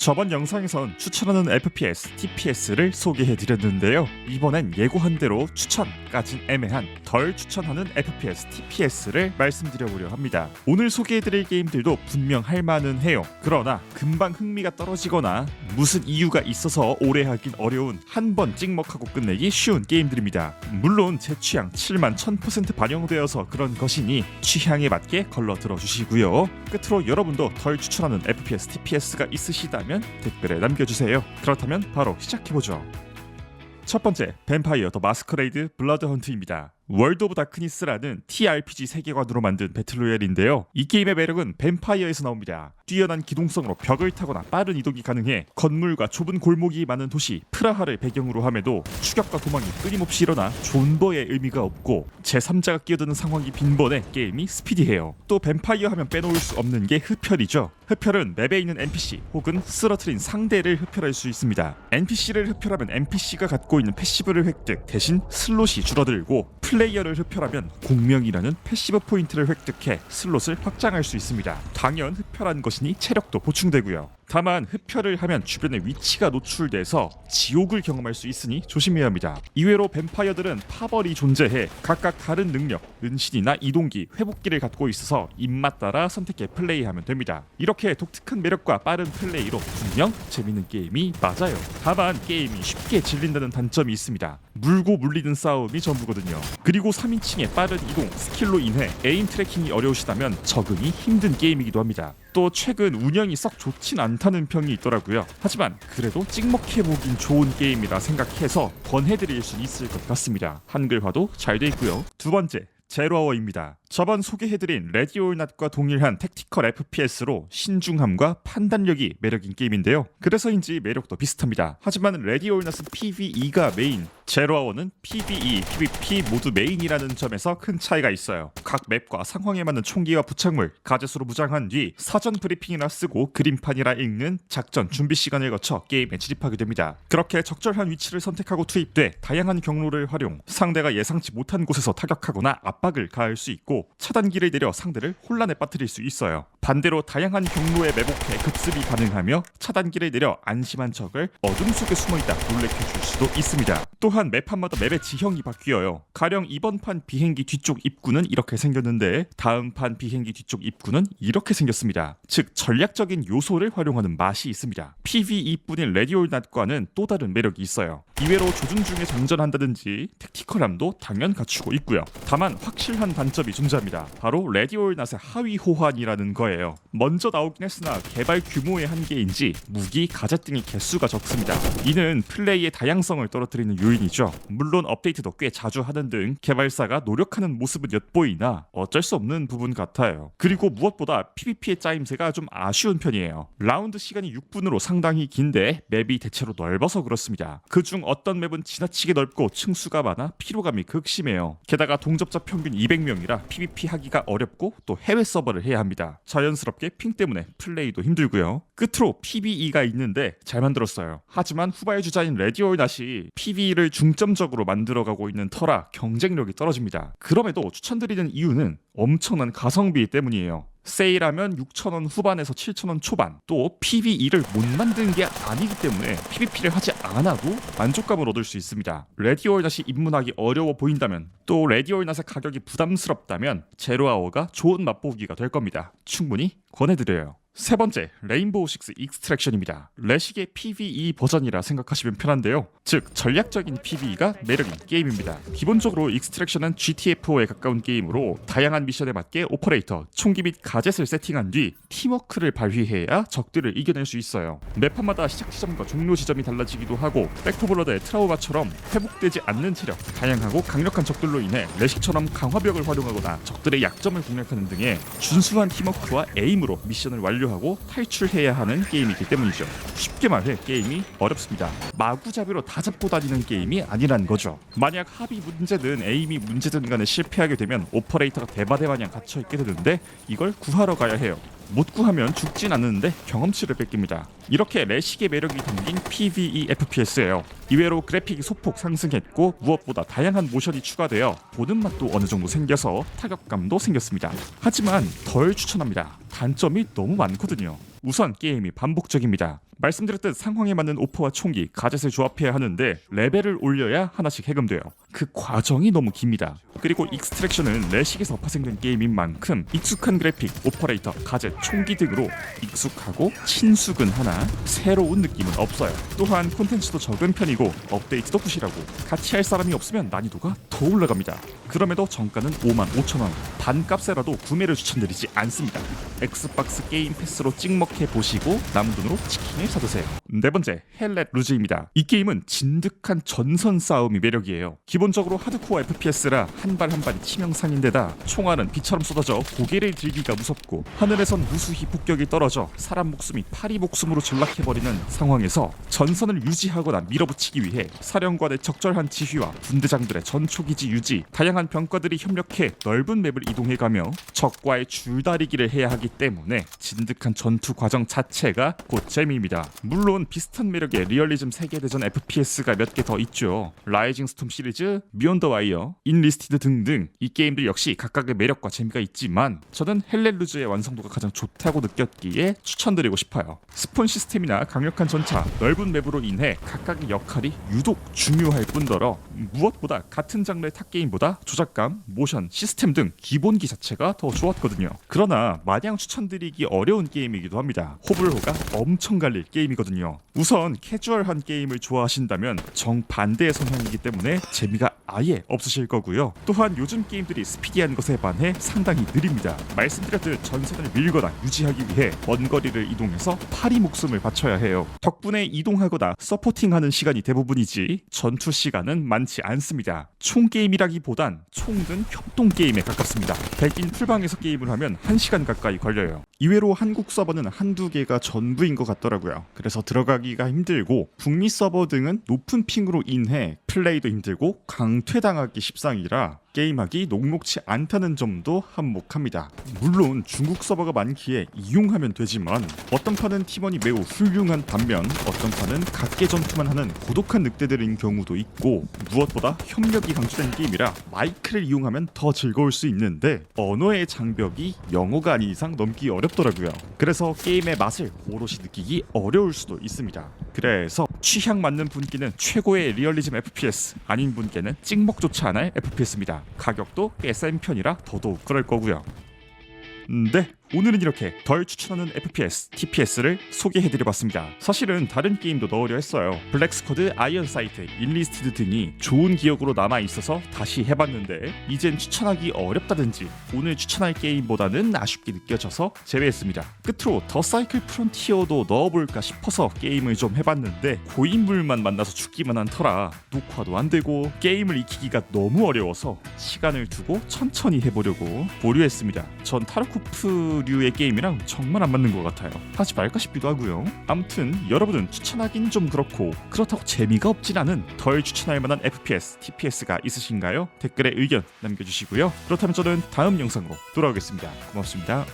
저번 영상에선 추천하는 FPS, TPS를 소개해드렸는데요. 이번엔 예고한 대로 추천까진 애매한 덜 추천하는 FPS, TPS를 말씀드려보려 합니다. 오늘 소개해드릴 게임들도 분명 할 만은 해요. 그러나 금방 흥미가 떨어지거나 무슨 이유가 있어서 오래 하긴 어려운 한 번 찍먹하고 끝내기 쉬운 게임들입니다. 물론 제 취향 7만 1000% 반영되어서 그런 것이니 취향에 맞게 걸러 들어주시고요. 끝으로 여러분도 덜 추천하는 FPS, TPS가 있으시다면 댓글에 남겨주세요. 그렇다면 바로 시작해보죠. 첫 번째, 뱀파이어 더 마스커레이드 블러드 헌트입니다. 월드 오브 다크니스라는 TRPG 세계관으로 만든 배틀로얄인데요. 이 게임의 매력은 뱀파이어에서 나옵니다. 뛰어난 기동성으로 벽을 타거나 빠른 이동이 가능해 건물과 좁은 골목이 많은 도시 프라하를 배경으로 함에도 추격과 도망이 끊임없이 일어나 존버의 의미가 없고 제3자가 끼어드는 상황이 빈번해 게임이 스피디해요. 또 뱀파이어 하면 빼놓을 수 없는 게 흡혈이죠. 흡혈은 맵에 있는 NPC 혹은 쓰러트린 상대를 흡혈할 수 있습니다. NPC를 흡혈하면 NPC가 갖고 있는 패시브를 획득 대신 슬롯이 줄어들고 플레이 어를 흡혈하면 공명이라는 패시브 포인트를 획득해 슬롯을 확장할 수 있습니다. 당연 흡혈한 것이니 체력도 보충되고요. 다만 흡혈을 하면 주변의 위치가 노출돼서 지옥을 경험할 수 있으니 조심해야 합니다. 이외로 뱀파이어들은 파벌이 존재해 각각 다른 능력, 은신이나 이동기, 회복기를 갖고 있어서 입맛 따라 선택해 플레이하면 됩니다. 이렇게 독특한 매력과 빠른 플레이로 분명 재밌는 게임이 맞아요. 다만 게임이 쉽게 질린다는 단점이 있습니다. 물고 물리는 싸움이 전부거든요. 그리고 3인칭의 빠른 이동, 스킬로 인해 에임 트래킹이 어려우시다면 적응이 힘든 게임이기도 합니다. 또 최근 운영이 썩 좋진 않다는 평이 있더라고요. 하지만 그래도 찍먹해 보긴 좋은 게임이라 생각해서 권해드릴 수 있을 것 같습니다. 한글화도 잘 돼 있고요. 두 번째. 제로아워입니다. 저번 소개해드린 레디올낫과 동일한 택티컬 FPS로 신중함과 판단력이 매력인 게임인데요. 그래서인지 매력도 비슷합니다. 하지만 레디올낫은 PVE가 메인, 제로아워는 PVE, PVP 모두 메인이라는 점에서 큰 차이가 있어요. 각 맵과 상황에 맞는 총기와 부착물, 가젯으로 무장한 뒤 사전 브리핑이나 쓰고 그림판이라 읽는 작전 준비 시간을 거쳐 게임에 진입하게 됩니다. 그렇게 적절한 위치를 선택하고 투입돼 다양한 경로를 활용, 상대가 예상치 못한 곳에서 타격하거나 압박을 가할 수 있고 차단기를 내려 상대를 혼란에 빠뜨릴 수 있어요. 반대로 다양한 경로에 매복해 급습이 가능하며 차단기를 내려 안심한 적을 어둠 속에 숨어있다 놀래켜줄 수도 있습니다. 또한 맵판마다 맵의 지형이 바뀌어요. 가령 이번 판 비행기 뒤쪽 입구는 이렇게 생겼는데 다음 판 비행기 뒤쪽 입구는 이렇게 생겼습니다. 즉 전략적인 요소를 활용하는 맛이 있습니다. PVE뿐인 레디올낫과는 또 다른 매력이 있어요. 이외로 조준 중에 장전한다든지 택티컬함도 당연 갖추고 있고요. 다만 확실한 단점이 존재합니다. 바로 레디올낫의 하위 호환이라는 거예요. 먼저 나오긴 했으나 개발 규모의 한계인지 무기, 가젯 등의 개수가 적습니다. 이는 플레이의 다양성을 떨어뜨리는 요인이죠. 물론 업데이트도 꽤 자주 하는 등 개발사가 노력하는 모습은 엿보이나 어쩔 수 없는 부분 같아요. 그리고 무엇보다 PVP의 짜임새가 좀 아쉬운 편이에요. 라운드 시간이 6분으로 상당히 긴데 맵이 대체로 넓어서 그렇습니다. 그중 어떤 맵은 지나치게 넓고 층수가 많아 피로감이 극심해요. 게다가 동접자 평균 200명이라 PVP 하기가 어렵고 또 해외 서버를 해야 합니다. 자연스럽게 핑 때문에 플레이도 힘들고요. 끝으로 PVE가 있는데 잘 만들었어요. 하지만 후발 주자인 레디올낫이 PVE를 중점적으로 만들어가고 있는 터라 경쟁력이 떨어집니다. 그럼에도 추천드리는 이유는 엄청난 가성비 때문이에요. 세일하면 6,000원 후반에서 7,000원 초반. 또 PVE를 못 만든 게 아니기 때문에 PVP를 하지 않아도 만족감을 얻을 수 있습니다. 레디올낫이 입문하기 어려워 보인다면 또 레디올낫의 가격이 부담스럽다면 제로아워가 좋은 맛보기가 될 겁니다. 충분히 권해드려요 세 번째, 레인보우 식스 익스트랙션입니다. 레식의 PVE 버전이라 생각하시면 편한데요. 즉, 전략적인 PVE가 매력인 게임입니다. 기본적으로 익스트랙션은 GTA4에 가까운 게임으로 다양한 미션에 맞게 오퍼레이터, 총기 및 가젯을 세팅한 뒤 팀워크를 발휘해야 적들을 이겨낼 수 있어요. 맵판마다 시작 지점과 종료 지점이 달라지기도 하고 백토블러드의 트라우마처럼 회복되지 않는 체력, 다양하고 강력한 적들로 인해 레식처럼 강화벽을 활용하거나 적들의 약점을 공략하는 등의 준수한 팀워크와 에임으로 미션을 완료 하고 탈출해야 하는 게임이기 때문이죠. 쉽게 말해 게임이 어렵습니다. 마구잡이로 다 잡고 다니는 게임이 아니란 거죠. 만약 합이 문제든 에임이 문제든 간에 실패하게 되면 오퍼레이터가 대바대마냥 갇혀 있게 되는데 이걸 구하러 가야 해요. 못 구하면 죽진 않는데 경험치를 뺏깁니다. 이렇게 레식의 매력이 담긴 PVE FPS예요. 이외로 그래픽이 소폭 상승했고 무엇보다 다양한 모션이 추가되어 보는 맛도 어느 정도 생겨서 타격감도 생겼습니다. 하지만 덜 추천합니다. 단점이 너무 많거든요. 우선 게임이 반복적입니다. 말씀드렸듯 상황에 맞는 오퍼와 총기, 가젯을 조합해야 하는데 레벨을 올려야 하나씩 해금돼요. 그 과정이 너무 깁니다. 그리고 익스트랙션은 레식에서 파생된 게임인 만큼 익숙한 그래픽, 오퍼레이터, 가젯, 총기 등으로 익숙하고 친숙은 하나 새로운 느낌은 없어요. 또한 콘텐츠도 적은 편이고 업데이트도 부실하고 같이 할 사람이 없으면 난이도가 더 올라갑니다. 그럼에도 정가는 5만 5천 원. 반값에라도 구매를 추천드리지 않습니다. 엑스박스 게임 패스로 찍먹해 보시고 남은 돈으로 치킨을 사드세요. 네 번째 헬렛 루즈입니다. 이 게임은 진득한 전선 싸움이 매력이에요. 기본적으로 하드코어 FPS라 한 발 한 발이 치명상인데다 총알은 비처럼 쏟아져 고개를 들기가 무섭고 하늘에선 무수히 폭격이 떨어져 사람 목숨이 파리 목숨으로 전락해버리는 상황에서 전선을 유지하거나 밀어붙이기 위해 사령관의 적절한 지휘와 분대장들의 전초기 지 유지, 다양한 병과들이 협력해 넓은 맵을 이동해가며 적과의 줄다리기를 해야 하기 때문에 진득한 전투 과정 자체가 곧 재미입니다. 물론 비슷한 매력의 리얼리즘 세계대전 FPS가 몇 개 더 있죠. 라이징 스톰 시리즈, 미온 더 와이어, 인리스티드 등등 이 게임들 역시 각각의 매력과 재미가 있지만 저는 헬렐루즈의 완성도가 가장 좋다고 느꼈기에 추천드리고 싶어요. 스폰 시스템이나 강력한 전차, 넓은 맵으로 인해 각각의 역할이 유독 중요할 뿐더러 무엇보다 같은 장르 의탑 게임보다 조작감, 모션, 시스템 등 기본기 자체가 더 좋았거든요. 그러나 마냥 추천드리기 어려운 게임이기도 합니다. 호불호가 엄청 갈릴 게임이거든요. 우선 캐주얼한 게임을 좋아하신다면 정반대의 성향이기 때문에 재미가 아예 없으실 거고요. 또한 요즘 게임들이 스피디한 것에 반해 상당히 느립니다. 말씀드렸듯 전선을 밀거나 유지하기 위해 먼 거리를 이동해서 파리 목숨을 바쳐야 해요. 덕분에 이동하거나 서포팅하는 시간이 대부분이지 전투 시간은 많지 않습니다. 총 게임이라기보단 총든 협동 게임에 가깝습니다. 백인 풀방에서 게임을 하면 1시간 가까이 걸려요. 이외로 한국 서버는 한두 개가 전부인 것 같더라고요. 그래서 들어가기가 힘들고 북미 서버 등은 높은 핑으로 인해 플레이도 힘들고 강퇴당하기 십상이라 게임하기 녹록치 않다는 점도 한몫합니다. 물론 중국 서버가 많기에 이용하면 되지만 어떤 판은 팀원이 매우 훌륭한 반면 어떤 판은 각계 전투만 하는 고독한 늑대들인 경우도 있고 무엇보다 협력이 강조된 게임이라 마이크를 이용하면 더 즐거울 수 있는데 언어의 장벽이 영어가 아닌 이상 넘기 어렵더라고요. 그래서 게임의 맛을 오롯이 느끼기 어려울 수도 있습니다. 그래서 취향 맞는 분께는 최고의 리얼리즘 FPS 아닌 분께는 찍먹조차 안할 FPS입니다. 가격도 꽤 센 편이라 더더욱 그럴 거고요. 네, 오늘은 이렇게 덜 추천하는 FPS, TPS를 소개해드려봤습니다. 사실은 다른 게임도 넣으려 했어요. 블랙스쿼드, 아이언사이트, 인리스티드 등이 좋은 기억으로 남아있어서 다시 해봤는데 이젠 추천하기 어렵다든지 오늘 추천할 게임보다는 아쉽게 느껴져서 제외했습니다. 끝으로 더 사이클 프론티어도 넣어볼까 싶어서 게임을 좀 해봤는데 고인물만 만나서 죽기만 한 터라 녹화도 안 되고 게임을 익히기가 너무 어려워서 시간을 두고 천천히 해보려고 보류했습니다. 전 타르코프 류의 게임이랑 정말 안 맞는 것 같아요. 하지 말까 싶기도 하고요. 아무튼 여러분은 추천하긴 좀 그렇고 그렇다고 재미가 없진 않은 덜 추천할 만한 FPS, TPS가 있으신가요? 댓글에 의견 남겨주시고요. 그렇다면 저는 다음 영상으로 돌아오겠습니다. 고맙습니다.